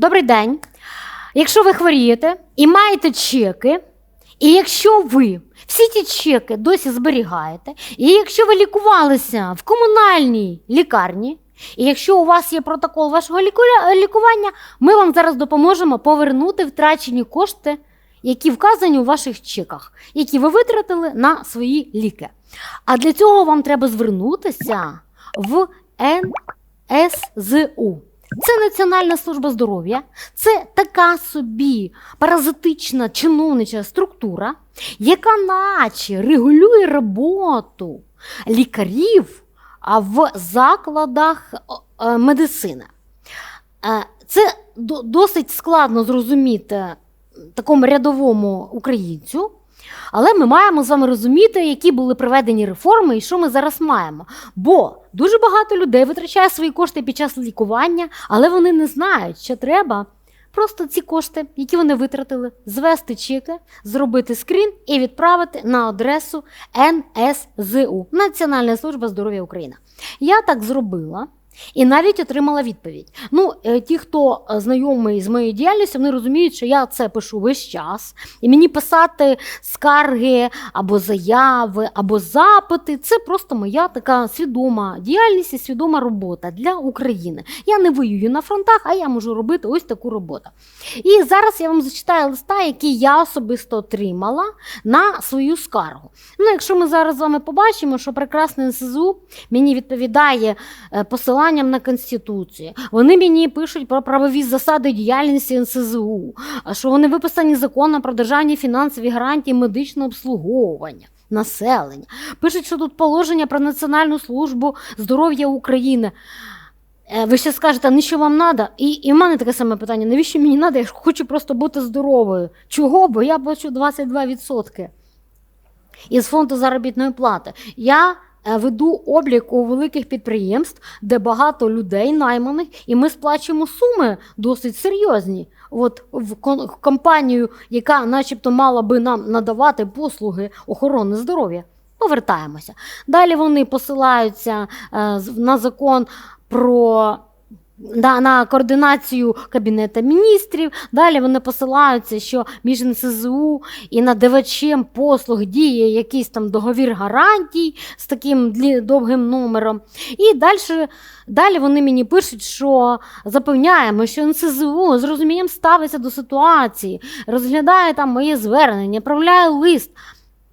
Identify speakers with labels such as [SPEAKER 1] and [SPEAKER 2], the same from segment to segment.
[SPEAKER 1] Добрий день. Якщо ви хворієте і маєте чеки, і якщо ви всі ті чеки досі зберігаєте, і якщо ви лікувалися в комунальній лікарні, і якщо у вас є протокол вашого лікування, ми вам зараз допоможемо повернути втрачені кошти, які вказані у ваших чеках, які ви витратили на свої ліки. А для цього вам треба звернутися в НСЗУ. Це Національна служба здоров'я, це така собі паразитична чиновнича структура, яка наче регулює роботу лікарів в закладах е, медицини. Е, Це досить складно зрозуміти такому рядовому українцю. Але ми маємо з вами розуміти, які були проведені реформи і що ми зараз маємо. Бо дуже багато людей витрачає свої кошти під час лікування, але вони не знають, що треба просто ці кошти, які вони витратили, звести чеки, зробити скрін і відправити на адресу НСЗУ Національна служба здоров'я України. Я так зробила. І навіть отримала відповідь. Ну, е, ті, хто е, знайомий з моєю діяльністю, вони розуміють, що я це пишу весь час, і мені писати скарги або заяви, або запити це просто моя така свідома діяльність і свідома робота для України. Я не воюю на фронтах, а я можу робити ось таку роботу. І зараз я вам зачитаю листа, який я особисто отримала на свою скаргу. Ну, якщо ми зараз з вами побачимо, що прекрасний НСЗУ мені відповідає е, посиланням на Конституцію. Вони мені пишуть про правові засади діяльності НСЗУ, що вони виписані законом про державні фінансові гарантії медичного обслуговування. Населення пишуть, що тут положення про Національну службу здоров'я України. Е, Ви ще скажете, а що вам треба? І, і в мене таке саме питання: навіщо мені треба? Я хочу просто бути здоровою. Чого? Бо я плачу 22% із фонду заробітної плати. Я веду облік у великих підприємств, де багато людей найманих, і ми сплачуємо суми досить серйозні. От в компанію, яка, начебто, мала би нам надавати послуги охорони здоров'я. Повертаємося. Далі вони посилаються е, на закон про на, на координацію Кабінету міністрів. Далі вони посилаються, що між НСЗУ і надавачем послуг діє якийсь там договір гарантій з таким довгим номером. І далі, далі вони мені пишуть, що запевняємо, що НСЗУ з розумінням ставиться до ситуації, розглядає там моє звернення, направляє лист.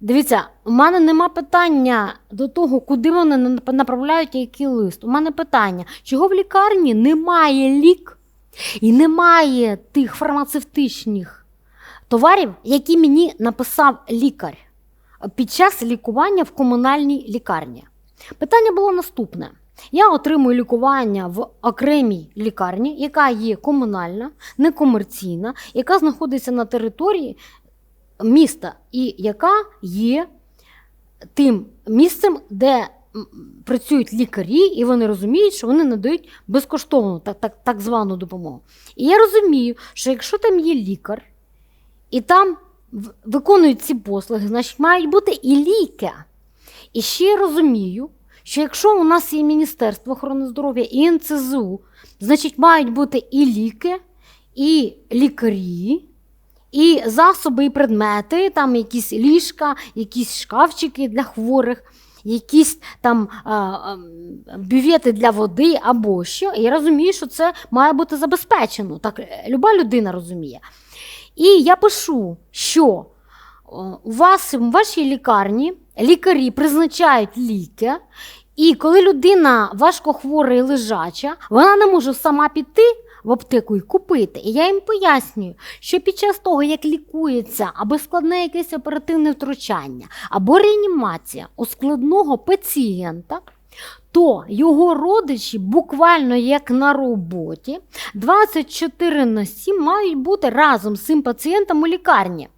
[SPEAKER 1] Дивіться, у мене нема питання до того, куди вони направляють який лист. У мене питання, чого в лікарні немає лік і немає тих фармацевтичних товарів, які мені написав лікар під час лікування в комунальній лікарні. Питання було наступне. Я отримую лікування в окремій лікарні, яка є комунальна, некомерційна, яка знаходиться на території міста, і яка є тим місцем, де працюють лікарі, і вони розуміють, що вони надають безкоштовну так, так, так звану допомогу. І я розумію, що якщо там є лікар, і там виконують ці послуги, значить мають бути і ліки. І ще я розумію, що якщо у нас є Міністерство охорони здоров'я і НЦЗУ, значить мають бути і ліки, і лікарі, і засоби, і предмети, там якісь ліжка, якісь шкафчики для хворих, якісь там бювети для води або що. І я розумію, що це має бути забезпечено. Так е, люба людина розуміє. І я пишу, що у вас в вашій лікарні лікарі призначають ліки, і коли людина важко хвора і лежача, вона не може сама піти в аптеку і купити. І я їм пояснюю, що під час того, як лікується або складне якесь оперативне втручання, або реанімація у складного пацієнта, то його родичі буквально як на роботі 24 на 7 мають бути разом з цим пацієнтом у лікарні.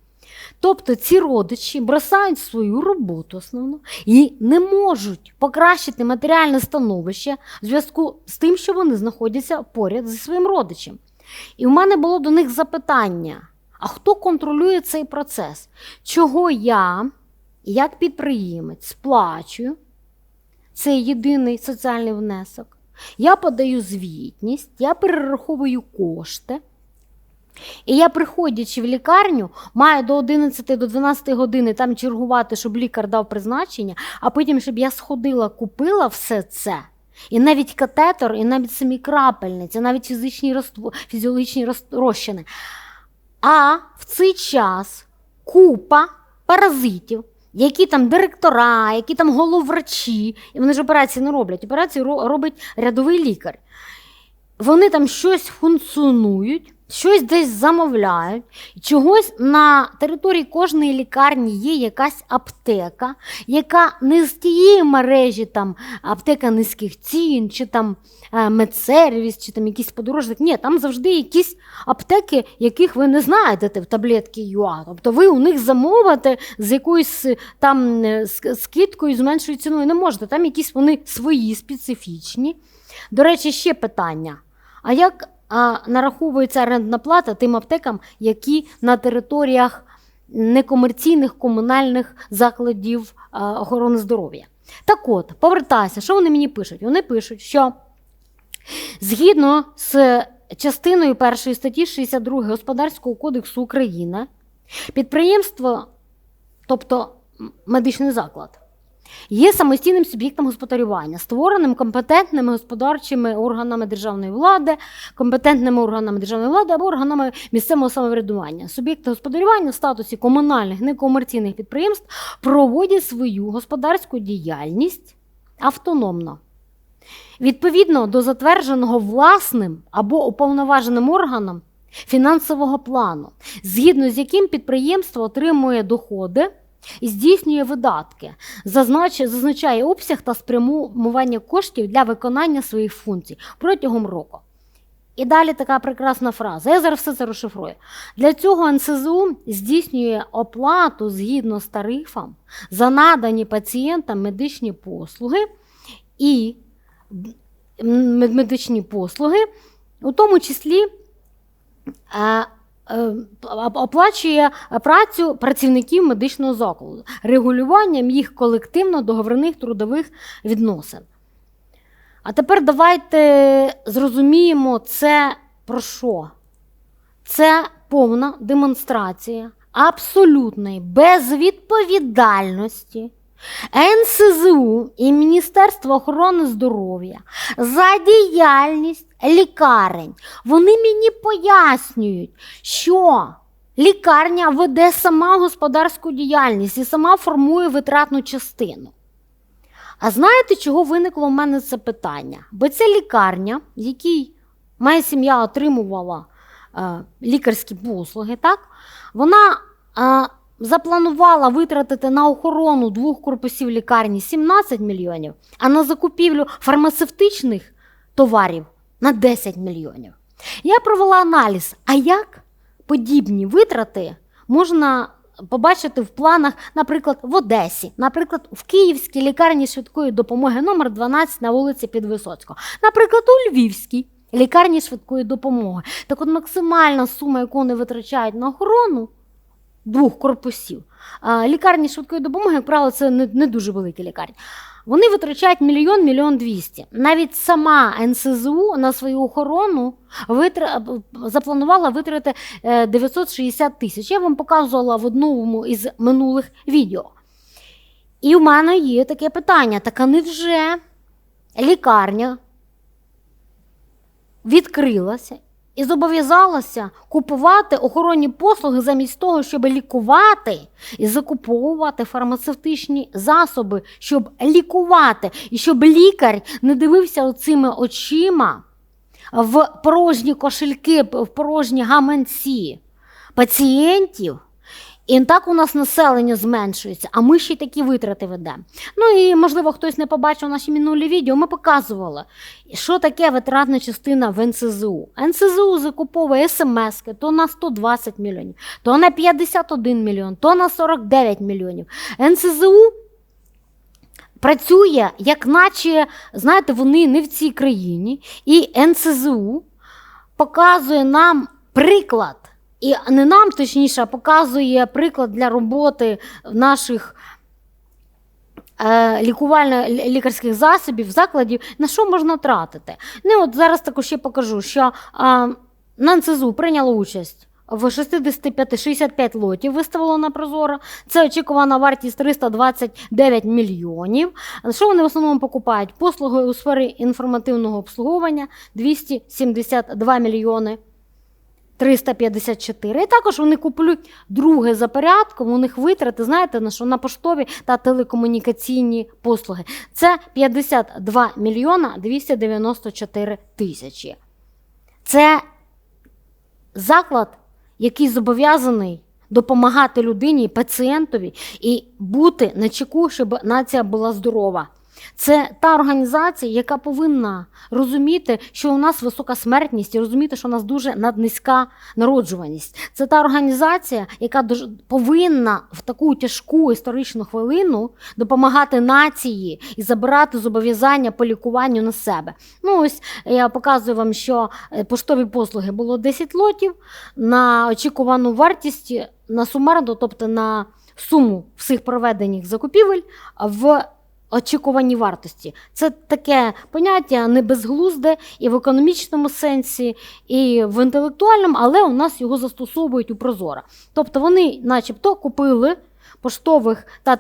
[SPEAKER 1] Тобто ці родичі бросають свою роботу основну і не можуть покращити матеріальне становище в зв'язку з тим, що вони знаходяться поряд зі своїм родичем. І в мене було до них запитання: а хто контролює цей процес? Чого я, як підприємець, сплачую цей єдиний соціальний внесок? Я подаю звітність, я перераховую кошти. І я, приходячи в лікарню, маю до 11 до 12 години там чергувати, щоб лікар дав призначення, а потім, щоб я сходила, купила все це. І навіть катетер, і навіть самі крапельниці, навіть фізичні розтво- фізіологічні роз- А в цей час купа паразитів, які там директора, які там головврачі, і вони ж операції не роблять. Операції робить рядовий лікар. Вони там щось функціонують, щось десь замовляють. Чогось на території кожної лікарні є якась аптека, яка не з тієї мережі там аптека низьких цін, чи там е, медсервіс, чи там якийсь подорожник. Ні, там завжди якісь аптеки, яких ви не знаєте в таблетки ЮА. Тобто ви у них замовите з якоюсь е, там е, скидкою, з меншою ціною не можете. Там якісь вони свої специфічні. До речі, ще питання. А як а, нараховується орендна плата тим аптекам, які на територіях некомерційних комунальних закладів охорони здоров'я? Так от, повертаюся, що вони мені пишуть? Вони пишуть, що згідно з частиною першої статті 62 Господарського кодексу України, підприємство, тобто медичний заклад, є самостійним суб'єктом господарювання, створеним компетентними господарчими органами державної влади, компетентними органами державної влади або органами місцевого самоврядування. Суб'єкти господарювання в статусі комунальних некомерційних підприємств проводять свою господарську діяльність автономно. Відповідно до затвердженого власним або уповноваженим органом фінансового плану, згідно з яким підприємство отримує доходи і здійснює видатки, зазнач- зазначає обсяг та спрямування коштів для виконання своїх функцій протягом року. І далі така прекрасна фраза. Я зараз все це розшифрую. Для цього НСЗУ здійснює оплату згідно з тарифом за надані пацієнтам медичні послуги і медичні послуги, у тому числі е, оплачує працю працівників медичного закладу, регулюванням їх колективно-договірних трудових відносин. А тепер давайте зрозуміємо це про що. Це повна демонстрація абсолютної безвідповідальності НСЗУ і Міністерства охорони здоров'я за діяльність лікарень. Вони мені пояснюють, що лікарня веде сама господарську діяльність і сама формує витратну частину. А знаєте, чого виникло в мене це питання? Бо це лікарня, в якій моя сім'я отримувала е, лікарські послуги, так? вона е, запланувала витратити на охорону двох корпусів лікарні 17 мільйонів, а на закупівлю фармацевтичних товарів на 10 мільйонів. Я провела аналіз, а як подібні витрати можна побачити в планах, наприклад, в Одесі, наприклад, в Київській лікарні швидкої допомоги номер 12 на вулиці Підвисоцького, наприклад, у Львівській лікарні швидкої допомоги. Так от максимальна сума, яку вони витрачають на охорону двох корпусів, лікарні швидкої допомоги, як правило, це не, не дуже великі лікарні. Вони витрачають мільйон мільйон двісті. Навіть сама НСЗУ на свою охорону витра... запланувала витратити е, 960 тисяч. Я вам показувала в одному із минулих відео. І в мене є таке питання: так а невже лікарня відкрилася і зобов'язалася купувати охоронні послуги замість того, щоб лікувати і закуповувати фармацевтичні засоби, щоб лікувати, і щоб лікар не дивився оцими очима в порожні кошельки, в порожні гаманці пацієнтів. І так у нас населення зменшується, а ми ще й такі витрати ведемо. Ну і можливо хтось не побачив наші минулі відео. Ми показували, що таке витратна частина в НСЗУ. НСЗУ закуповує смс то на 120 мільйонів, то на 51 мільйон, то на 49 мільйонів. НСЗУ працює, як наче, знаєте, вони не в цій країні, і НСЗУ показує нам приклад. І не нам, точніше, показує приклад для роботи наших е, лікувально-лікарських засобів, закладів, на що можна тратити. Ну, от зараз також ще покажу, що на НСЗУ прийняло участь в 65-65 лотів виставило на Прозоро. Це очікувана вартість 329 мільйонів. Що вони в основному покупають? Послуги у сфері інформативного обслуговування 272 мільйони. 354. І також вони купують друге за порядком. У них витрати, знаєте, на що на поштові та телекомунікаційні послуги. Це 52 мільйона 294 тисячі. Це заклад, який зобов'язаний допомагати людині, пацієнтові і бути на чеку, щоб нація була здорова. Це та організація, яка повинна розуміти, що у нас висока смертність, і розуміти, що у нас дуже наднизька народжуваність. Це та організація, яка повинна в таку тяжку історичну хвилину допомагати нації і забирати зобов'язання по лікуванню на себе. Ну ось я показую вам, що е, поштові послуги було 10 лотів на очікувану вартість на сумарну, тобто на суму всіх проведених закупівель в очікувані вартості. Це таке поняття не безглузде і в економічному сенсі, і в інтелектуальному, але у нас його застосовують у Прозора. Тобто вони, начебто, купили поштових та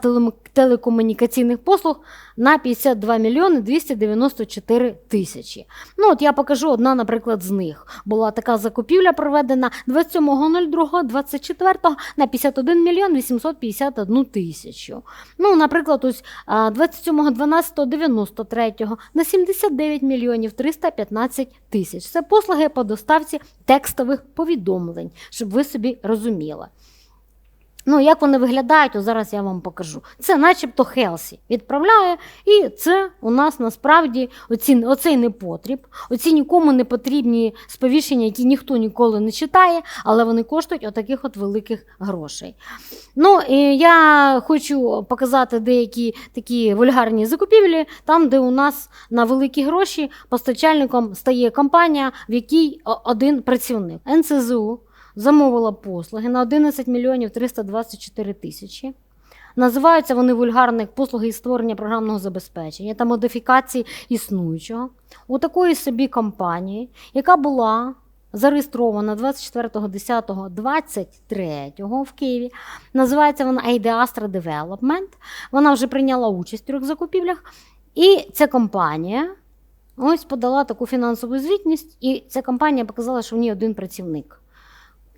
[SPEAKER 1] телекомунікаційних послуг на 52 мільйони 294 тисячі. Ну, от я покажу одна, наприклад, з них. Була така закупівля проведена 27.02.24 на 51 мільйон 851 тисячу. Ну, наприклад, ось а, 27.12.93 на 79 мільйонів 315 тисяч. Це послуги по доставці текстових повідомлень, щоб ви собі розуміли. Ну, як вони виглядають, то зараз я вам покажу. Це начебто Хелсі відправляє, і це у нас насправді оці, оцей непотріб, оці нікому не потрібні сповіщення, які ніхто ніколи не читає, але вони коштують отаких от великих грошей. Ну, і я хочу показати деякі такі вульгарні закупівлі, там, де у нас на великі гроші постачальником стає компанія, в якій один працівник. НСЗУ замовила послуги на 11 мільйонів 324 тисячі. Називаються вони вульгарно як послуги із створення програмного забезпечення та модифікації існуючого. У такої собі компанії, яка була зареєстрована 24.10.23 в Києві. Називається вона Aideastra Development. Вона вже прийняла участь у трьох закупівлях. І ця компанія ось подала таку фінансову звітність, і ця компанія показала, що в ній один працівник.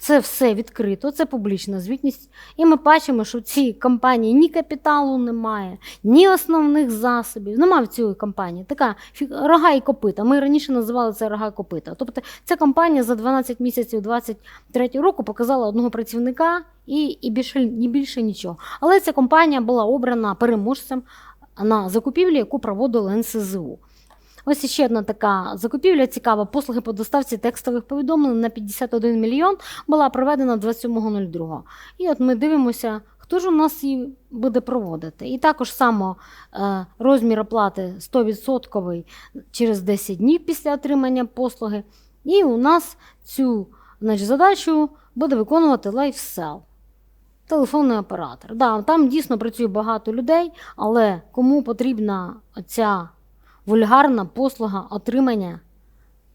[SPEAKER 1] Це все відкрито, це публічна звітність. І ми бачимо, що в цій компанії ні капіталу немає, ні основних засобів. Немає в цій компанії. Така рога і копита. Ми раніше називали це рога і копита. Тобто ця компанія за 12 місяців 23 року показала одного працівника і, і більше, і більше нічого. Але ця компанія була обрана переможцем на закупівлі, яку проводили НСЗУ. Ось ще одна така закупівля цікава. Послуги по доставці текстових повідомлень на 51 мільйон була проведена 27.02. І от ми дивимося, хто ж у нас її буде проводити. І також само е, розмір оплати 100% через 10 днів після отримання послуги. І у нас цю значить, задачу буде виконувати LifeSell. Телефонний оператор. Да, там дійсно працює багато людей, але кому потрібна ця вульгарна послуга отримання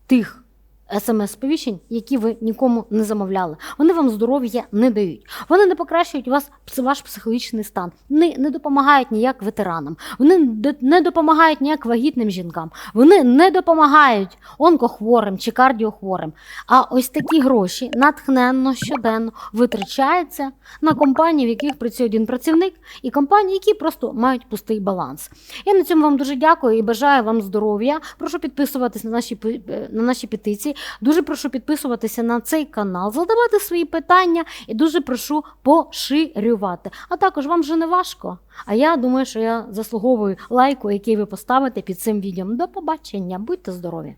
[SPEAKER 1] тих смс-сповіщень, які ви нікому не замовляли. Вони вам здоров'я не дають. Вони не покращують вас ваш психологічний стан, не, не допомагають ніяк ветеранам, вони не- не допомагають ніяк вагітним жінкам, вони не допомагають онкохворим чи кардіохворим. А ось такі гроші натхненно щоденно витрачаються на компанії, в яких працює один працівник, і компанії, які просто мають пустий баланс. Я на цьому вам дуже дякую і бажаю вам здоров'я. Прошу підписуватись на наші е, на наші петиції. Дуже прошу підписуватися на цей канал, задавати свої питання і дуже прошу поширювати. А також вам же не важко. А я думаю, що я заслуговую лайку, який ви поставите під цим відео. До побачення, будьте здорові!